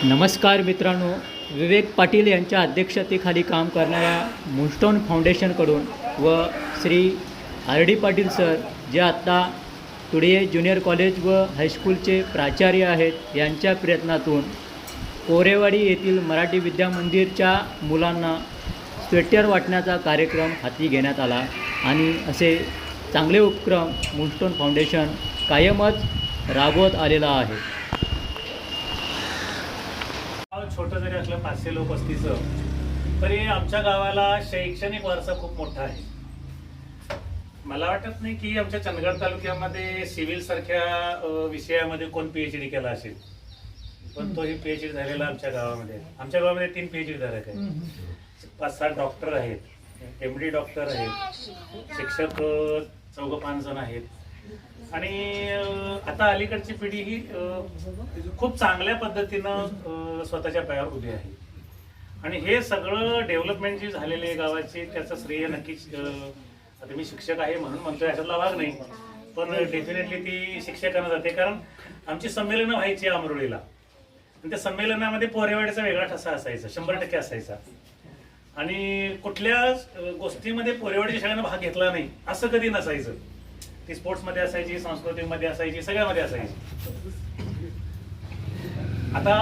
नमस्कार मित्रांनो विवेक पाटील यांच्या अध्यक्षतेखाली काम करणाऱ्या मूनस्टोन फाउंडेशनकडून व Shri R D Patil sir जे आत्ता तुडिये ज्युनियर कॉलेज व हायस्कूलचे प्राचार्य आहेत यांच्या प्रयत्नातून कोरेवाडी येथील मराठी विद्या मंदिरच्या मुलांना स्वेटर वाटण्याचा कार्यक्रम हाती घेण्यात आला आणि असे चांगले उपक्रम मूनस्टोन फाउंडेशन कायमच राबवत आलेला आहे गाव छोटं जरी असलं पाचशे लोक असतीचं तरी आमच्या गावाला शैक्षणिक वारसा खूप मोठा आहे. मला वाटत नाही की आमच्या चंदगड तालुक्यामध्ये सिव्हिल सारख्या विषयामध्ये कोण पीएचडी केला असेल. पण तोही पीएचडी झालेला आमच्या गावामध्ये आमच्या गावामध्ये तीन पीएचडी धारक आहेत. पाच सात डॉक्टर आहेत. एम डी डॉक्टर आहेत. शिक्षक चौघ पाच जण आहेत. आणि आता अलीकडची पिढी ही खूप चांगल्या पद्धतीनं स्वतःच्या पायावर उभी आहे. आणि हे सगळं डेव्हलपमेंट जी झालेली आहे गावाची त्याचं श्रेय नक्कीच आता मी शिक्षक आहे म्हणून म्हणतोय याच्यातला भाग नाही. पण डेफिनेटली ती शिक्षकांना जाते. कारण आमची संमेलनं व्हायची अमरोळीला आणि त्या संमेलनामध्ये पोरेवाडीचा वेगळा ठसा असायचा शंभर टक्के असायचा. आणि कुठल्या गोष्टीमध्ये पोरेवाडीच्या शाळेनं भाग घेतला नाही असं कधी नसायचं. ती स्पोर्ट्समध्ये असायची संस्कृतीमध्ये असायची सगळ्यामध्ये असायची. आता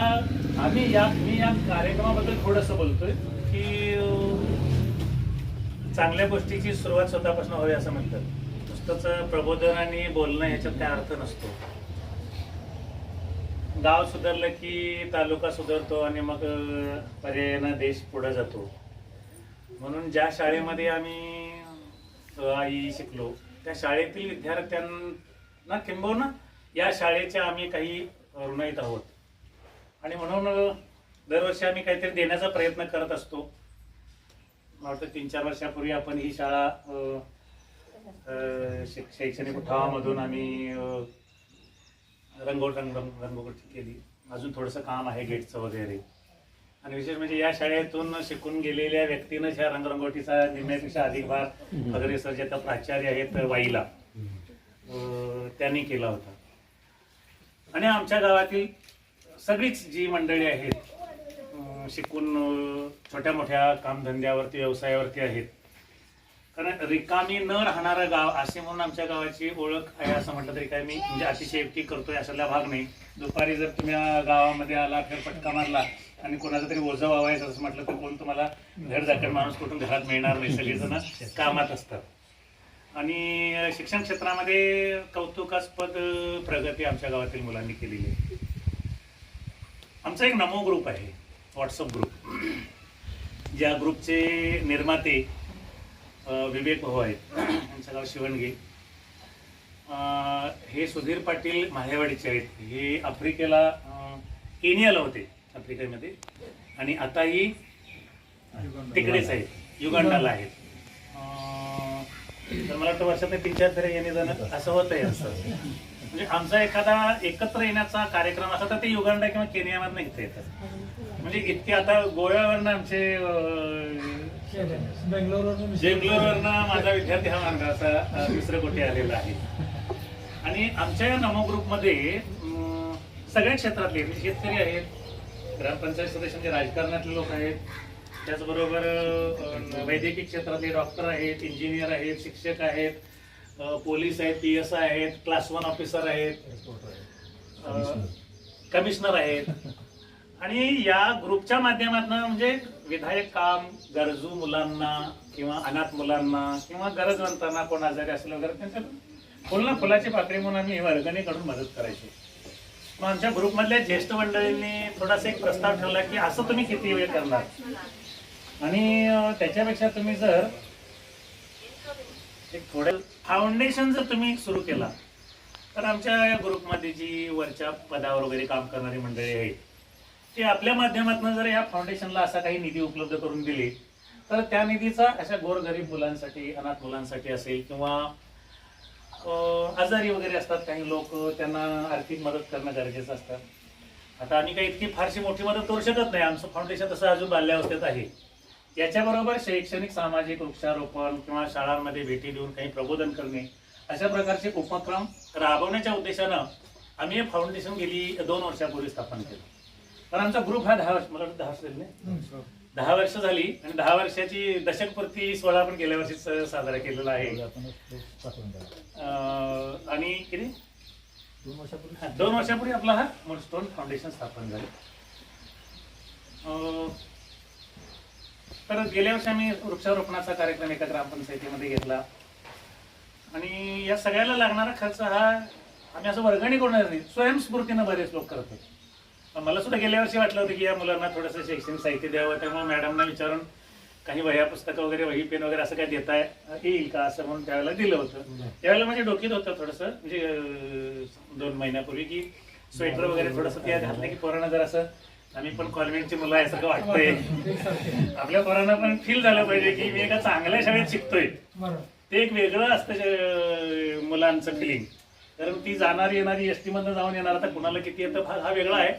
आम्ही या मी या कार्यक्रमाबद्दल थोडंसं बोलतोय की चांगल्या गोष्टीची सुरुवात स्वतःपासून हवी असं म्हणतात. नुसतंच प्रबोधन आणि बोलणं ह्याच्यात काय अर्थ नसतो. गाव सुधारलं की तालुका सुधारतो आणि मग पर्यायानं देश पुढे जातो. म्हणून ज्या शाळेमध्ये आम्ही आई शिकलो. त्या शाळेतील विद्यार्थ्यांना किंबहुना या शाळेच्या आम्ही काही ऋणाईत आहोत. आणि म्हणून दरवर्षी आम्ही काहीतरी देण्याचा प्रयत्न करत असतो. मला वाटतं तीन चार वर्षापूर्वी आपण ही शाळा शैक्षणिक उठावामधून आम्ही रंगोट रंग रंग- रंगोटी केली. अजून थोडंसं काम आहे गेटचं वगैरे. आणि विशेष म्हणजे या शाळेतून शिकून गेलेल्या व्यक्तीनं ह्या रंगरंगोटीचा निम्म्यापेक्षा अधिक भाग वगैरे सर जे आता प्राचार्य आहेत वाईला त्यांनी केला होता. आणि आमच्या गावातील सगळीच जी मंडळी आहेत शिकून छोट्या मोठ्या कामधंद्यावरती व्यवसायावरती आहेत कारण रिकामी न राहणारं गाव असे म्हणून आमच्या गावाची ओळख आहे असं म्हटलं तरी काय मी. म्हणजे अतिशयोक्ती करतोय असाला भाग नाही. दुपारी जर तुम्ही या गावामध्ये आला फेरफटका मारला आणि कोणाचा तरी ओझा वावायचं असं म्हटलं तर कोण तुम्हाला घर जाकर माणूस कुठून घरात मिळणार नाही. सगळेजण कामात असतात. आणि शिक्षण क्षेत्रामध्ये कौतुकास्पद प्रगती आमच्या गावातील मुलांनी केलेली आहे. आमचा एक नमो ग्रुप आहे व्हॉट्सअप ग्रुप. ज्या ग्रुपचे निर्माते विवेक भाऊ आहेत. यांचं गाव शिवणगे. हे सुधीर पाटील माहेवाडीचे आहेत. हे आफ्रिकेला केनियाला होते आफ्रिकेमध्ये. आणि आताही तिकडेच आहेत. युगांडाला आहेत. तर मला वाटतं वर्षात तीन चार तरी येणे जाणं असं होतंय असं. म्हणजे आमचा एखादा एकत्र येण्याचा कार्यक्रम असा तर ते युगांडा किंवा केनियामधनं इथे येतात म्हणजे इतके आता गोव्यावरनं आमचे बेंगलोरवरनं माझा विद्यार्थी हा मानला असा दुसरं कुठे आलेला आहे. आणि आमच्या या नमो ग्रुपमध्ये सगळ्या क्षेत्रातले म्हणजे शेतकरी आहेत ग्रामपंचायत सदस्य म्हणजे राजकारणातले लोक आहेत त्याचबरोबर वैद्यकीय क्षेत्रातले डॉक्टर आहेत इंजिनियर आहेत शिक्षक आहेत पोलीस आहेत पी एस आय आहेत क्लास वन ऑफिसर आहेत कमिशनर आहेत. आणि या ग्रुपच्या माध्यमातून म्हणजे विधायक काम गरजू मुलांना किंवा अनाथ मुलांना किंवा गरजवंतांना कोण आजारी असेल वगैरे त्यांच्या फुल ना फुलाची पाकळी म्हणून आम्ही वर्गणीकडून मदत करायचो. मग आमच्या ग्रुपमधल्या ज्येष्ठ मंडळींनी थोडासा एक प्रस्ताव ठेवला की असं तुम्ही किती वेळ करणार? आणि त्याच्यापेक्षा तुम्ही जर एक थोडं फाउंडेशन जर तुम्ही सुरू केला तर आमच्या या ग्रुपमध्ये जी वरच्या पदावर वगैरे काम करणारी मंडळी आहेत ते आपल्या माध्यमातून जर या फाउंडेशनला असा काही निधी उपलब्ध करून दिली तर त्या निधीचा अशा गोरगरीब मुलांसाठी अनाथ मुलांसाठी असेल किंवा आजारी वगैरे असतात काही लोक त्यांना आर्थिक मदत करणं गरजेचं असतं. आता आम्ही काही इतकी फारशी मोठी मदत करू शकत नाही. आमचं फाउंडेशन तसं अजून बाल्यावस्थेत आहे. याच्याबरोबर शैक्षणिक सामाजिक वृक्षारोपण किंवा शाळांमध्ये भेटी देऊन काही प्रबोधन करणे अशा प्रकारचे उपक्रम राबवण्याच्या उद्देशानं आम्ही हे फाउंडेशन गेली दोन वर्षापूर्वी स्थापन केलं. पण आमचा ग्रुप हा दहा वर्ष मला दहा वर्ष झाली नाही? दहा वर्ष झाली आणि दहा वर्षाची दशकपूर्ती सोहळा आपण गेल्या वर्षीच साजरा केलेला आहे. आणि किती? हा, दोन वर्षापूर्वी आपला हा मूलस्टोन फाउंडेशन स्थापन झालं. अं, तर गेल्या वर्षी आम्ही वृक्षारोपणाचा कार्यक्रम एका ग्रामपंचायतीमध्ये घेतला. आणि या सगळ्याला लागणारा खर्च हा आम्ही असं वर्गणी करून नाही स्वयंस्फूर्तीनं बरेच लोक करतो पण मला सुद्धा गेल्या वर्षी वाटलं होतं की या मुलांना थोडंसं शैक्षणिक साहित्य द्यावं त्यामुळे मॅडमना विचारून काही वह्या पुस्तकं वगैरे वही पेन वगैरे असं काय देता येईल का असं म्हणून त्यावेळेला दिलं होतं. त्यावेळेला म्हणजे डोक्यात होतं थोडंसं म्हणजे दोन महिन्यापूर्वी की स्वेटर वगैरे थोडंसं त्या घातलं की पोरांना जर असं आम्ही पण कॉन्व्हेंटची मुलं आहे सगळं वाटतंय. आपल्या पोरांना पण फील झालं पाहिजे की मी एका चांगल्या शाळेत शिकतोय. ते एक वेगळं असतं मुलांचं फिलिंग कारण ती जाणारी येणारी एस टी मधनं जाऊन येणार. आता कुणाला किती येतं हा हा वेगळा आहे.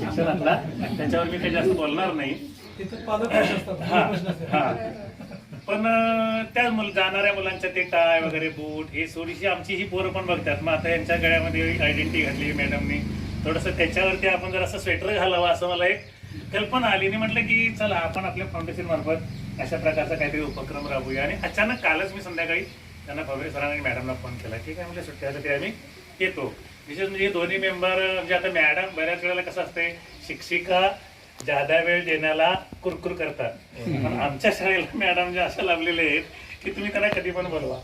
शिक्षणातला. त्याच्यावर मी काही जास्त बोलणार नाही. पण त्या मुल जाणाऱ्या मुलांच्या ते टाय वगैरे बूट ही थोडीशी आमची ही पोरं पण बघतात. मग आता यांच्या गळ्यामध्ये आयडेंटिटी घातली मॅडमनी. थोडंसं त्याच्यावरती आपण जर असं स्वेटर घालावं असं मला एक कल्पना आली. आणि म्हटलं की चला आपण आपल्या फाउंडेशन मार्फत अशा प्रकारचा काहीतरी उपक्रम राबवूया. आणि अचानक कालच मी संध्याकाळी त्यांना फबरे सरांना आणि मॅडमला फोन केला. ठीक आहे म्हणजे सुट्ट्यासाठी आम्ही येतो. विशेष म्हणजे दोन्ही मेंबर म्हणजे आता मॅडम बऱ्याच वेळेला कसं असते शिक्षिका जादा वेळ देण्याला कुरकुर करतात. पण आमच्या शाळेला मॅडम जे अशा लाभलेले आहेत की तुम्ही त्यांना कधी पण बोलवा.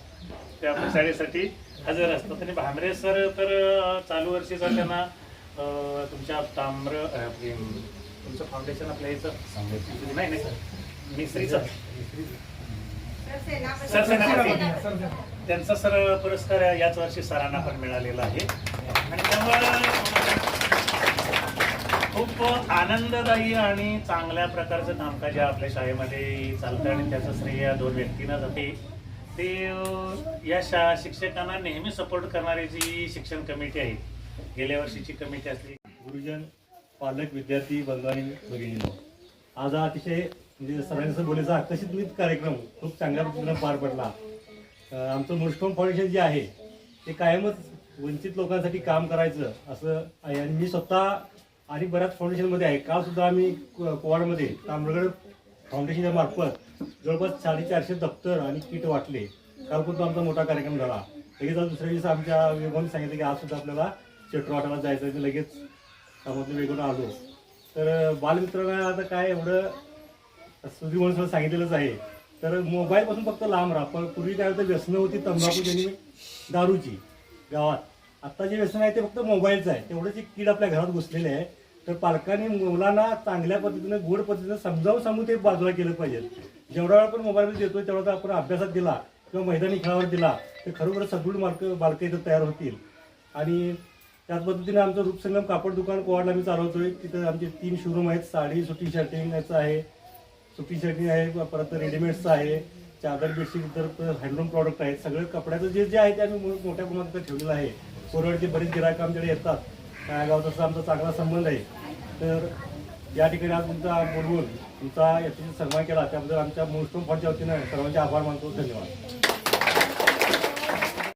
ते आपल्या शाळेसाठी हजर असतात. आणि भांबरे सर तर चालू वर्षीचा त्यांना तुमच्या ताम्र तुमचं फाउंडेशन आपल्या याचं नाही नाही सर. मिस्त्रीचं. सरसेनापती सर, सर. त्यांचा सर पुरस्कार याच वर्षी सरांना पण मिळालेला आहे. आणि त्यामुळं खूप आनंददायी आणि चांगल्या प्रकारचं कामकाज या आपल्या शाळेमध्ये चालतं आणि त्याचं श्रेय या दोन व्यक्तींना जाते. ते या शा शिक्षकांना नेहमी सपोर्ट करणारी जी शिक्षण कमिटी आहे गेल्या वर्षीची कमिटी असली गुरुजन पालक विद्यार्थी बंधू आणि आज हा अतिशय म्हणजे सरांचं बोलायचा आकर्षित कार्यक्रम खूप चांगल्या पद्धतीनं पार पडला. आमचं मुस्टोम फाउंडेशन जे आहे ते कायमच वंचित लोकांसाठी काम करायचं असं आहे. आणि मी स्वतः आणि बऱ्याच फाउंडेशनमध्ये आहे. काल सुद्धा आम्ही को- कोवाडमध्ये तांबरगड फाउंडेशनच्या मार्फत जवळपास साडेचारशे दप्तर आणि किट वाटले. काल पण तो आमचा मोठा कार्यक्रम झाला. लगेच आज दुसऱ्या दिवशी आमच्या विभागाने सांगितलं की आज सुद्धा आपल्याला चित्रवाटाला जायचं आहे. लगेच कामातून वेगळं आलो. तर बालमित्रांना आता काय एवढं सुधी म्हणून सांगितलेलंच आहे. तर मोबाईलपासून फक्त लांब राहा. पण पूर्वी काय होतं व्यसनं होती तंबाखू त्यांनी दारूची गावात. आता जे व्यसन आहे ते फक्त मोबाईलचं आहे. तेवढंच एक कीड आपल्या घरात घुसलेले आहे. तर पालकांनी मुलांना चांगल्या पद्धतीनं गोड पद्धतीनं समजावून सांगून ते बाजूला केलं पाहिजे. जेवढा वेळ आपण मोबाईलमध्ये देतोय तेवढा तर आपण अभ्यासात दिला किंवा मैदानी खेळावर दिला तर खरोखर सदृढ मार्क बालकं इथं तयार होतील. आणि त्याच पद्धतीने आमचं रूपसंगम कापड दुकान कोवाडला आम्ही चालवतोय. तिथं आमचे तीन शोरूम आहेत. साडी सुटी शर्टिंगचं आहे. सुटी शर्टिंग आहे परत रेडीमेडचं आहे. चादर बेडशीट इतर हँडलूम प्रॉडक्ट आहेत. सगळं कपड्याचं जे जे आहे ते आम्ही मोठ्या प्रमाणात ठेवलेलं आहे. कोरडचे बरेच गिरायक आमच्याकडे येतात. काय गावात आमचा चांगला संबंध आहे. तर या ठिकाणी आज तुमचा बोलवून तुमचा याच्याशी सन्मान केला. त्याबद्दल आमच्या मोस्टोम फंडच्या वतीनं सर्वांचे आभार मानतो. धन्यवाद.